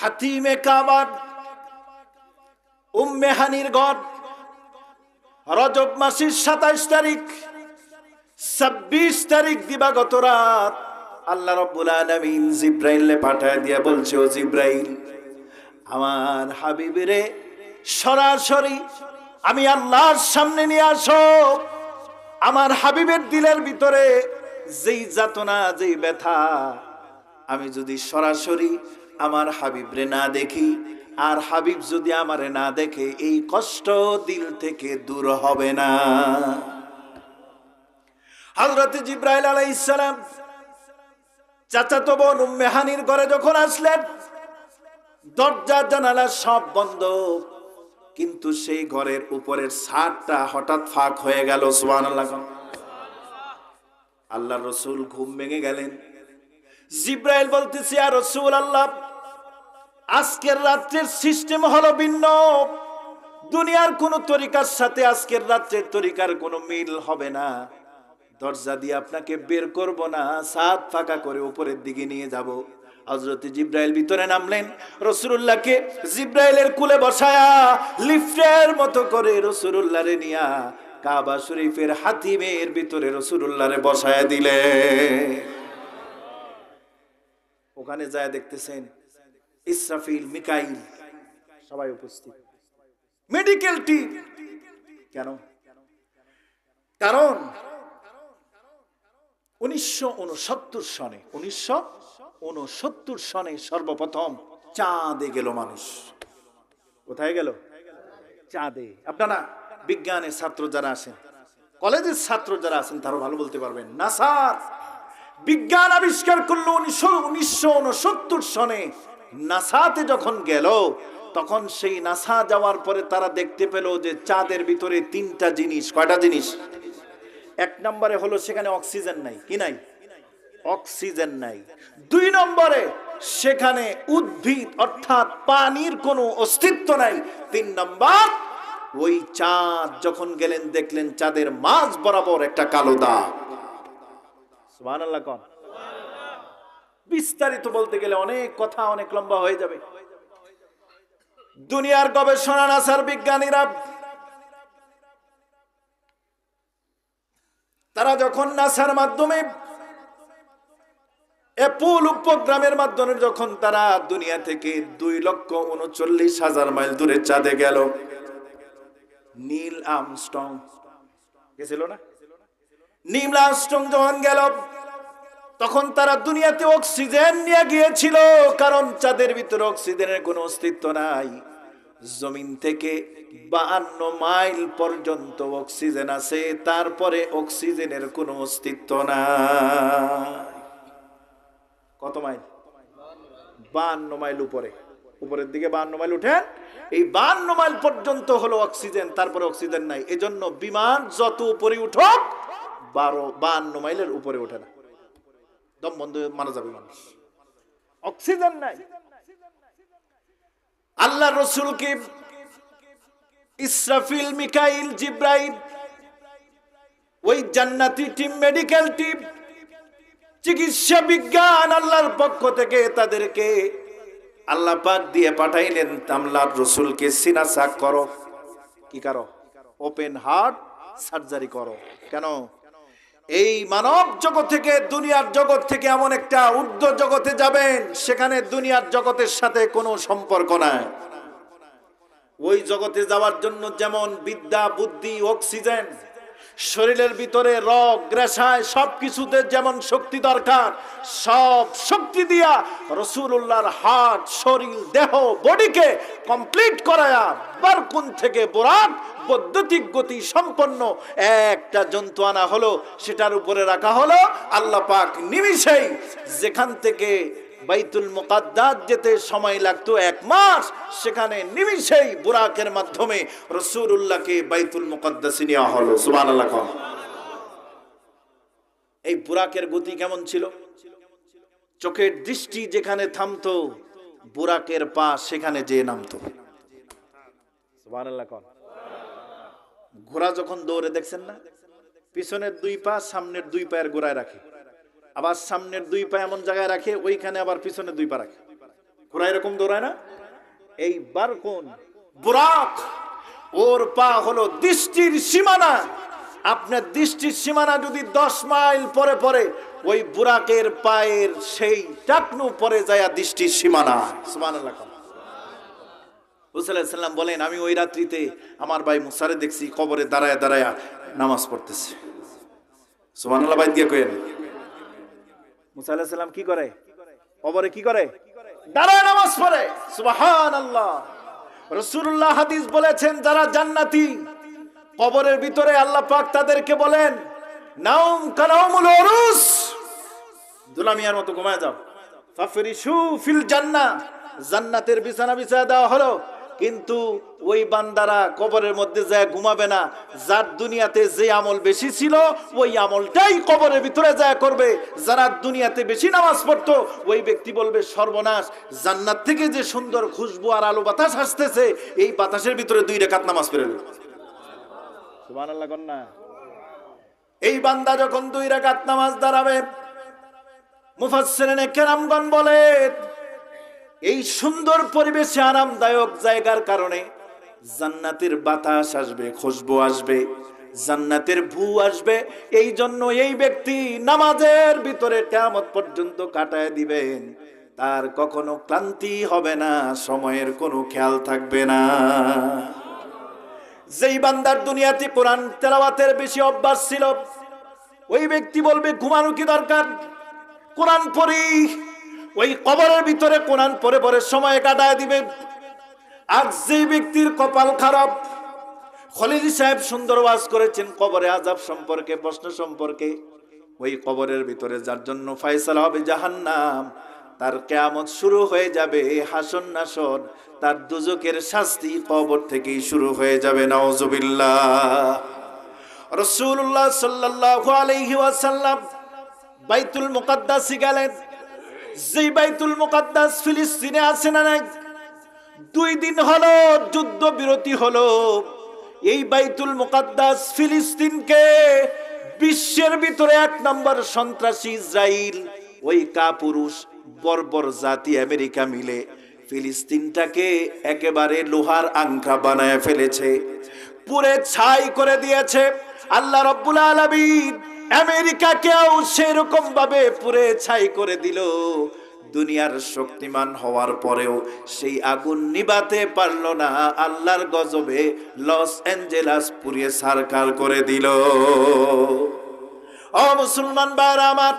হাতিমে কাবার উম্মে হানির ঘর রজব মাসের সাতাইশ তারিখ, ছাব্বিশ তারিখ দিবাগত রাত। আল্লাহ রব্বুল আলামিন জিব্রাইলে পাঠায় দিয়া বলছে, ও জিব্রাইল, আমার হাবিবেরে সরাসরি আমি আল্লাহর সামনে নিয়ে আসো। আমার হাবিবের দিলের ভিতরে যেই যাতনা, যেই ব্যথা আমি যদি সরাসরি আমার হাবিবরে না দেখি, আর হাবিব যদি আমারে না দেখে, এই কষ্ট দিল থেকে দূর হবে না। হজরত জিব্রাইল আলাইসালাম চাচাতো বোন উম্মে হানির ঘরে যখন আসলেন, দরজা, জানালা সব বন্ধ। কিন্তু সেই ঘরের উপরের ছাদটা হঠাৎ ফাঁক হয়ে গেল সুবান আল্লাহ রসুল ঘুম ভেঙে গেলেন। জিব্রাইল বলতেছি আর রসুল আল্লাহ আজকের রাত্রের সিস্টেম হলো ভিন্ন। দুনিয়ার কোন তরিকার সাথে আজকের রাত্রের তরিকার কোনো মিল হবে না। দরজা দিয়ে আপনাকে বের করব না সাত ফাঁকা করে উপরের দিকে নিয়ে যাব। হজরত জিব্রাইল ভিতরে নামলেন রসুল্লাহকে জিব্রাইলের কুলে বসায়া, লিফটের মতো করে রসুরুল্লাহ রে নিয়া, কাবা শরীফের হাতিমের ভিতরে রসুল্লাহরে বসায়া দিলে ওখানে যায় দেখতেছেন ইসরাফিল, মিকাইল। সবাই উপস্থিত। Medical team. কেন? কারণ উনিশশো উনসত্তর সনে, উনিশশো উনসত্তর সনে সর্বপ্রথম চাঁদে গেল মানুষ। কোথায় গেল? চাঁদে। আপনারা বিজ্ঞানের ছাত্র যারা আছেন, কলেজের ছাত্র যারা আছেন তারা ভালো বলতে পারবেন। নাসার বিজ্ঞান আবিষ্কার করল উনিশশো উনসত্তর সনে। নাসাতে যখন গেল, তখন সেই নাসা যাওয়ার পরে তারা দেখতে পেল যে চাঁদের ভিতরে তিনটা জিনিস, কয়টা জিনিস? এক নম্বরে হলো সেখানে অক্সিজেন নাই। কি নাই? অক্সিজেন নাই। দুই নম্বরে সেখানে উদ্ভিদ, অর্থাৎ পানির কোনো অস্তিত্ব নাই। তিন নম্বর, ওই চাঁদ যখন গেলেন, দেখলেন চাঁদের মাঝ বরাবর একটা কালো দাগ। সুবহানাল্লাহ কোন। বিস্তারিত বলতে গেলে অনেক কথা অনেক লম্বা হয়ে যাবে। দুনিয়ার গবেষণা, নাসার বিজ্ঞানীরা তারা যখন নাসার মাধ্যমে এপুল উপগ্রামের মাধ্যমে যখন তারা দুনিয়া থেকে দুই লক্ষ উনচল্লিশ হাজার মাইল দূরে চাঁদে গেল, নীল আমস্টং গেছিল না? আমস্টং যখন গেল, তখন তারা দুনিয়াতে অক্সিজেন নিয়ে গিয়েছিল, কারণ চাঁদের ভিতরে অক্সিজেনের কোনো অস্তিত্ব নাই। জমিন থেকে বাহান্ন মাইল পর্যন্ত অক্সিজেন আছে, তারপরে অক্সিজেনের কোনো অস্তিত্ব নাই। কত মাইল? বাহান্ন মাইল উপরে। উপরের দিকে বাহান্ন মাইল উঠেন, এই বাহান্ন মাইল পর্যন্ত হলো অক্সিজেন, তারপরে অক্সিজেন নাই। এজন্য বিমান যত উপরে উঠক বারো বাহান্ন মাইলের উপরে ওঠে না। দম বন্ধ মারা যাবে মানুষ। অক্সিজেন নাই। আল্লাহ রসুলকে ইসরাফিল মিকাইল জিব্রাইল ওই জান্নাতি টিম মেডিকেল টিম চিকিৎসা বিজ্ঞান আল্লাহর পক্ষ থেকে তাদেরকে আল্লাহ পাক দিয়ে পাঠাইলেন আল্লাহর রসুলকে সিনাসা করো। কি করো? ওপেন হার্ট সার্জারি করো। কেন? এই মানব জগৎ থেকে, দুনিয়ার জগৎ থেকে এমন একটা ঊর্ধ্ব জগতে যাবেন, সেখানে দুনিয়ার জগতের সাথে কোনো সম্পর্ক নাই। ওই জগতে যাওয়ার জন্য যেমন বিদ্যা, বুদ্ধি, অক্সিজেন শরীরের ভিতরে রগ, গ্রেসায় সব কিছুতে যেমন শক্তি দরকার, সব শক্তি দিয়া রসুল্লাহর হাট শরীর, দেহ, বডিকে কমপ্লিট করায়া বারকুন থেকে বোরাক, বৈদ্যুতিক গতি সম্পন্ন একটা জন্তু আনা হলো, সেটার উপরে রাখা হলো আল্লাহ পাক নিমিষেই যেখান থেকে বাইতুল মুকাদ্দাস যেতে সময় লাগতো এক মাস। সেখানে নিমিষেই বুরাকের মাধ্যমে রসুল্লাহকে বাইতুল মুকাদ্দাসে নেওয়া হলো। কম এই বুরাকের গতি কেমন ছিল? চোখের দৃষ্টি যেখানে থামতো, বুরাকের পা সেখানে যে নামতো। ঘোড়া যখন দৌড়ে দেখছেন না, পিছনের দুই পা সামনের দুই পায়ের গোড়ায় রাখে। আবার সামনের দুই পা এমন জায়গায় রাখে, ওইখানে আবার পিছনে দুই পা রাখে। ঘোড়া এরকম দৌড়ায় না? এইবার কোন? বুরাক! ওর পা হলো দৃষ্টির সীমানা। আপনার দৃষ্টির সীমানা যদি দশ মাইল পরে পরে, ওই বুরাকের পায়ের সেই টাকনু পরে যায় দৃষ্টির সীমানা। সুবহানাল্লাহ। সাল্লাম বলেন, আমি ওই রাত্রিতে আমার ভাই মুসারে দেখছি, কবরে দাঁড়ায় দাঁড়ায় নামাজ পড়তেছে। সুমান আল্লাহ ভাই দিয়ে কইেন মুসা কি করে? কবরে কি করে? দাঁড়ায় নামাজ পড়ে। সুবহানাল্লাহ। রাসূলুল্লাহ হাদিস বলেছেন, যারা জান্নাতি, কবরের ভিতরে আল্লাহ পাক তাদেরকে বলেন মতো ঘুমায় যাও। ফিল জান্নাতের বিছানা বিছায়া দেওয়া হলো। কিন্তু ওই বান্দারা কবরের মধ্যে যায় ঘুমাবে না। যার দুনিয়াতে যে আমল বেশি ছিল ওই আমলটাই কবরের ভিতরে যায় করবে। যারা দুনিয়াতে বেশি নামাজ পড়তো ওই ব্যক্তি বলবে সর্বনাশ জান্নাত থেকে যে সুন্দর খুশবু আর আলো বাতাস আসতেছে এই বাতাসের ভিতরে দুই রেখাত নামাজ পড়ে কন্যা এই বান্দা যখন দুই রাকাত নামাজ দাঁড়াবে মুফাসসিরিনে কেরামগণ বলেন এই সুন্দর পরিবেশে আরামদায়ক জায়গার কারণে জান্নাতের বাতাস আসবে, খুশবু আসবে, জান্নাতের ভু আসবে। এই জন্য এই ব্যক্তি নামাজের ভিতরে কেয়ামত পর্যন্ত কাটায় দিবেন। তার কখনো ক্লান্তি হবে না, সময়ের কোনো খেয়াল থাকবে না। যেই বান্দার দুনিয়াতে কোরআন তেলাওয়াতের বেশি অভ্যাস ছিল, ওই ব্যক্তি বলবে, ঘুমানো কি দরকার? কোরআন পড়ি। ওই কবরের ভিতরে কোরআন পরে পরে সময় কাটায় দিবে। আর যে ব্যক্তির কপাল খারাপ, খলিল সাহেব সুন্দর ওয়াজ করেছেন কবরে আজাব সম্পর্কে, প্রশ্ন সম্পর্কে। ওই কবরের ভিতরে যার জন্য ফয়সালা হবে জাহান্নাম, তার কেয়ামত শুরু হয়ে যাবে, হাসন নাসন তার দুজকের শাস্তি কবর থেকেই শুরু হয়ে যাবে নওজুবিল্লাহ রসুল্লাহ সাল্লাল্লাহু আলাইহি ওয়াসাল্লাম বাইতুল মুকাদ্দাসি গেলেন। যে বাইতুল মুকাদ্দাস ফিলিস্তিনে আছে না নাই? দুই দিন হলো যুদ্ধ বিরতি হলো। এই বাইতুল মুকাদ্দাস ফিলিস্তিনকে বিশ্বের ভিতরে এক নম্বর সন্ত্রাসী ইসরাইল, ওই কাপুরুষ, বর্বর জাতি আমেরিকা মিলে ফিলিস্তিনটাকে একেবারে লোহার আংকা বানায় ফেলেছে। পুরে ছাই করে দিয়েছে। আল্লাহ রব্বুল আলামিন আমেরিকাকেও সেরকম ভাবে পুরে ছাই করে দিল। দুনিয়ার শক্তিমান হওয়ার পরেও সেই আগুন নিবাতে পারল না। আল্লাহর গজবে লস অ্যাঞ্জেলাস পুড়িয়ে সারকার করে দিল। ও মুসলমান ভাইরা আমার,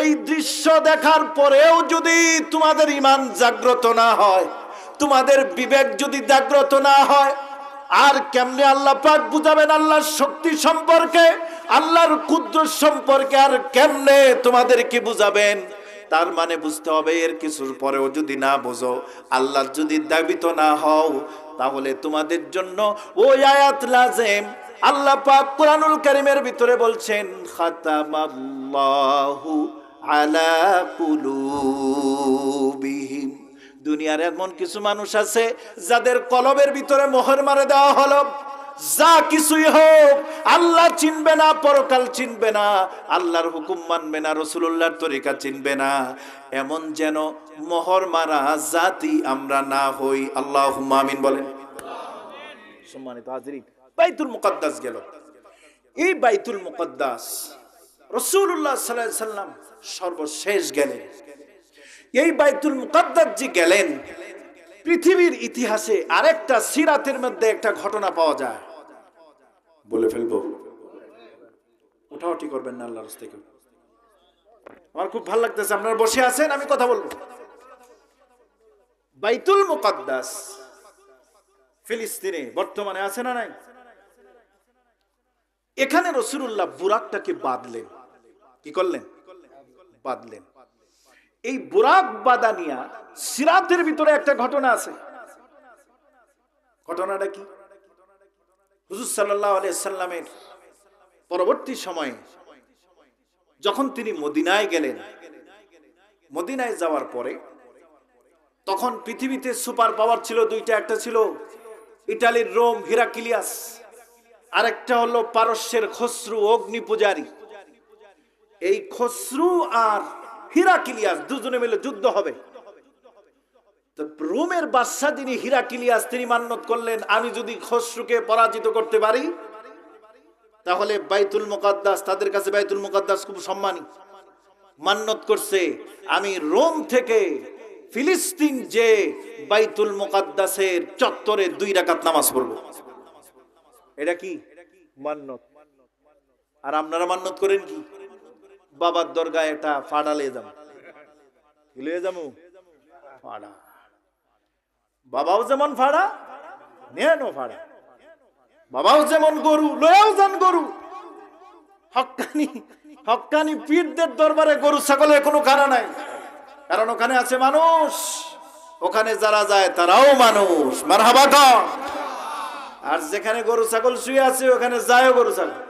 এই দৃশ্য দেখার পরেও যদি তোমাদের ইমান জাগ্রত না হয়, তোমাদের বিবেক যদি জাগ্রত না হয় আর কেমনে আল্লাহ পাক বুঝাবেন আল্লাহর শক্তি সম্পর্কে, আল্লাহর ক্ষুদ্র সম্পর্কে আর কেমনে তোমাদের কি বুঝাবেন? তার মানে বুঝতে হবে এর কিছুর পরেও যদি না বোঝো, আল্লাহর যদি দাবিত না হও, তাহলে তোমাদের জন্য ওই আয়াত লাজেম। আল্লাহ পাক কোরআনুল কারীমের ভিতরে বলছেন, খাতামাল্লাহু আলা কুলুবিহিম। দুনিয়ার এমন কিছু মানুষ আছে যাদের কলবের ভিতরে মোহর মারে দেওয়া হলো, যা কিছুই হোক, আল্লাহ চিনবে না, পরকাল চিনবে না, আল্লাহর হুকুম মানবে না রসুল্লাহর তরিকা চিনবে না। এমন যেন মোহর মারা জাতি আমরা না হই। আল্লাহ আমিন বলেন। সম্মানিত হাজিরি বাইতুল মুকদ্দাস গেল। এই বাইতুল মুকদ্দাস রসুল্লাহ সাল্লাহ সাল্লাম সর্বশেষ গেলেন। এই বাইতুল মুকদ্দাস যে গেলেন, পৃথিবীর ইতিহাসে আরেকটা সিরাতের মধ্যে একটা ঘটনা পাওয়া যায়। বলে ফেলব। ওঠাওটি করবেন না আল্লাহর থেকে আমার খুব ভালো লাগতেছে, আপনারা বসে আছেন, আমি কথা বলব। বাইতুল মুকদ্দাস ফিলিস্তিনে বর্তমানে আছে না নাই? এখানে রসুল্লাহ বুরাকটাকে বাঁধলেন। কি করলেন? বাঁধলেন। এই বুরাক বাদানিয়া সিরাতের ভিতরে একটা ঘটনা আছে। ঘটনাটা কি? হুজুর সাল্লামের পরবর্তী সময়ে যখন তিনি মদিনায় গেলেন, মদিনায় যাওয়ার পরে তখন পৃথিবীতে সুপার পাওয়ার ছিল দুইটা, একটা ছিল ইটালির রোম, হিরাকিলিয়াস, আরেকটা হলো পারস্যের খসরু, অগ্নি পূজারী। এই খসরু আর হিরাকিলিয়াস, দুজনে মিলে যুদ্ধ হবে। রোমের বাদশাহ যিনি হিরাকিলিয়াস, তিনি মান্যত করলেন, আমি যদি খসরুকে পরাজিত করতে পারি, তাহলে বাইতুল মুকাদ্দাস, তাদের কাছে বাইতুল মুকাদ্দাস খুব সম্মানী। মান্যত করছে, আমি রোম থেকে ফিলিস্তিন যে বাইতুল মুকাদ্দাসের চত্বরে দুই রাকাত নামাজ পড়ব। এটা কি? মান্যত আর আপনারা মান্যত করেন কি? বাবার দরগায় এটা ফাড়া লিয়ে যাব। লিয়ে যাব? ফাড়া। বাবাও যেমন ফাড়া, নেনও ফাড়া। বাবাও যেমন গরু, লয়াও যান গরু। হক্কানি হক্কানি পীরদের দরবারে গরু, ছাগলের কোনো কারা নাই। কারণ ওখানে আছে মানুষ। ওখানে যারা যায়, তারাও মানুষ। মারহাবা আর যেখানে গরু, ছাগল শুয়ে আছে, ওখানে যায়ও গরু, ছাগল।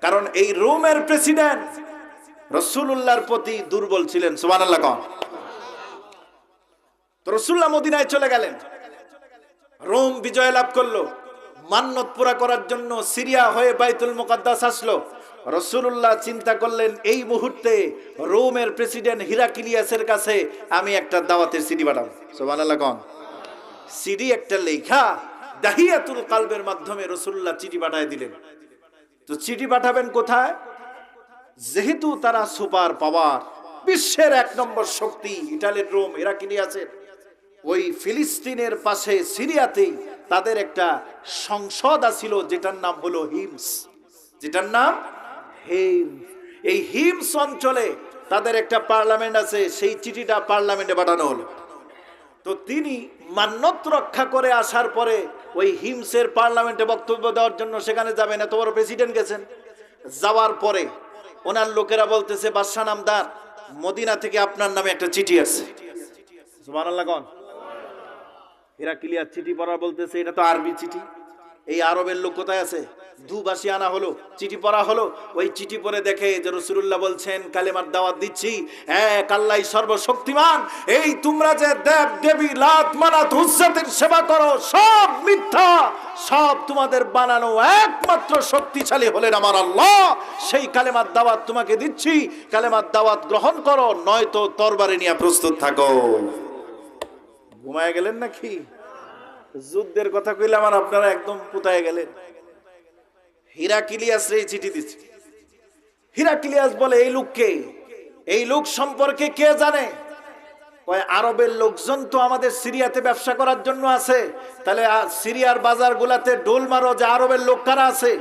কারণ এই রোমের প্রেসিডেন্ট রসুল্লাহর প্রতি দুর্বল ছিলেন তো রসুল্লাহ মদিনায় চলে গেলেন। রোম বিজয় লাভ করল। মান্নত পুরা করার জন্য সিরিয়া হয়ে বাইতুল মুকাদ্দাস আসলো। রসুল্লাহ চিন্তা করলেন, এই মুহূর্তে রোমের প্রেসিডেন্ট হিরাকিলিয়াসের কাছে আমি একটা দাওয়াতের সিডি পাঠাবো সোমান কন। সিডি একটা লেখা দাহিয়াতুল কালবের মাধ্যমে রসুল্লাহ চিঠি পাঠায় দিলেন। তো চিঠি পাঠাবেন কোথায়? যেহেতু তারা সুপার পাওয়ার, বিশ্বের এক নম্বর শক্তি ইটালির রোম, হিরাকিলিয়াসের। ওই ফিলিস্তিনের পাশে সিরিয়াতেই তাদের একটা সংসদ আছিল, যেটার নাম হলো হিমস। যেটার নাম হিমস এই হিমস অঞ্চলে তাদের একটা পার্লামেন্ট আছে, সেই চিঠিটা পার্লামেন্টে পাঠানো হলো। তো তিনি মান্যত রক্ষা করে আসার পরে ওই হিমসের পার্লামেন্টে বক্তব্য দেওয়ার জন্য সেখানে যাবেন। এত বড় প্রেসিডেন্ট গেছেন। যাওয়ার পরে ওনার লোকেরা বলতেছে বাদশাহ নামদার, মদিনা থেকে আপনার নামে একটা চিঠি আছে। কোন। হিরাকিলিয়ার চিঠি পড়া বলতেছে, এটা তো আরবি চিঠি। এই আরবের লোক কোথায় আছে? দুবাসী আনা হলো, চিঠি পড়া হলো। ওই চিঠি পরে দেখে যে রসুল্লাহ বলছেন, কালেমার দাওয়াত দিচ্ছি। এক, আল্লাহ সর্বশক্তিমান। এই তোমরা যে দেব দেবী, লাত সেবা করো, সব মিথ্যা, সব তোমাদের বানানো একমাত্র শক্তিশালী হলেন আমার আল্লাহ। সেই কালেমার দাওয়াত তোমাকে দিচ্ছি। কালেমার দাওয়াত গ্রহণ করো, নয়তো তরবারে নিয়ে প্রস্তুত থাকো। ঘুমায় গেলেন নাকি? যুদ্ধের কথা কইলে আমার আপনারা একদম পুতায় গেলেন। হিরাকিলিয়াস রে চিঠি দিচ্ছে হিরাকিলিয়াস বলে, এই লোককে এই লোক সম্পর্কে কে জানে? কয়, আরবের লোকজন তো আমাদের সিরিয়াতে ব্যবসা করার জন্য আছে। তাহলে সিরিয়ার বাজার গুলাতে ডোল মারো যে আরবের লোক কারা আছে?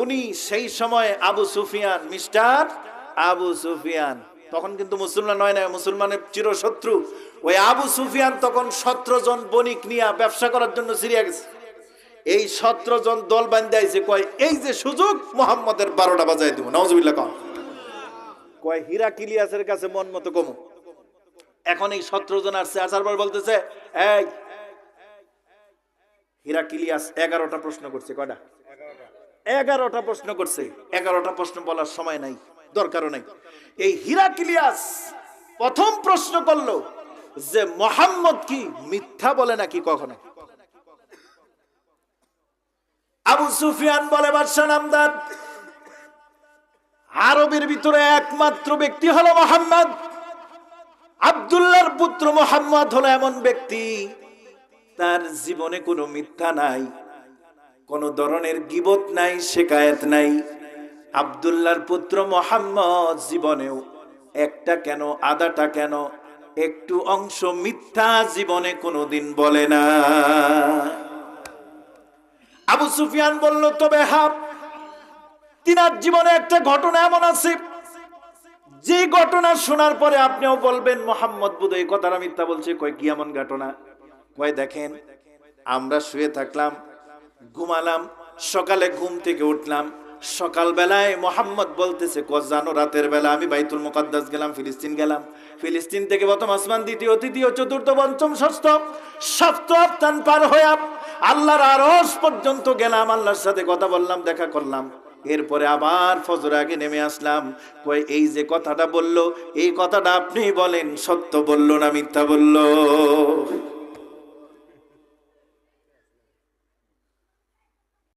উনি সেই সময় Abu Sufyan, mister Abu Sufyan. তখন কিন্তু মুসলমান নয় না, মুসলমানের চিরশত্রু। ওই আবু সুফিয়ান তখন সতেরো জন বণিক নিয়ে ব্যবসা করার জন্য সিরিয়া গেছে। এই সতেরো জন দল বান্ধাইছে কয়, এই যে সুযোগ, মোহাম্মদের বারোটা বাজাই দিব। নওয়াজবিল্লা কম কয়, হীরা কিলিয়াসের কাছে মন মতো কমু। এখন এই সতেরো জন আসছে আসার পর বলতেছে, এই, হীরা কিলিয়াস এগারোটা প্রশ্ন করছে, কয়টা? এগারোটা প্রশ্ন করছে, এগারোটা প্রশ্ন বলার সময় নাই, দরকারও নাই। এই হীরা কিলিয়াস প্রথম প্রশ্ন করল যে, মোহাম্মদ কি মিথ্যা বলে নাকি কখনো? আবু সুফিয়ান বলে, বাদশাহ নামদার আরবের ভিতরে একমাত্র ব্যক্তি হলো মোহাম্মদ। আব্দুল্লাহর পুত্র মোহাম্মদ হলো এমন ব্যক্তি, তার জীবনে কোনো মিথ্যা নাই, কোন ধরনের গিবত নাই, শেকায়েত নাই। আব্দুল্লাহর পুত্র মোহাম্মদ জীবনেও একটা কেন আদাটা কেন, একটু অংশ মিথ্যা জীবনে কোনোদিন বলে না। আবু সুফিয়ান বলল, তবে হাব, তিনার জীবনে একটা ঘটনা এমন আছে। যে ঘটনা শোনার পরে আপনিও বলবেন, মোহাম্মদ বুধ এই কথাটা মিথ্যা বলছে। কয়, কি এমন ঘটনা? কয়, দেখেন, আমরা শুয়ে থাকলাম, ঘুমালাম, সকালে ঘুম থেকে উঠলাম। সকাল বেলায় মোহাম্মদ বলতেছে জানো, রাতের বেলা আমি বাইতুল মুকাদ্দাস গেলাম, ফিলিস্তিন গেলাম। ফিলিস্তিন থেকে প্রথম আসমান, দ্বিতীয়, তৃতীয়, চতুর্থ, পঞ্চম, ষষ্ঠ সপ্তাহ পার হয়ে আল্লাহর আরস পর্যন্ত গেলাম, আল্লাহর সাথে কথা বললাম, দেখা করলাম। এরপরে আবার ফজর আগে নেমে আসলাম। কয়ে, এই যে কথাটা বলল, এই কথাটা আপনি বলেন, সত্য বলল না মিথ্যা বলল?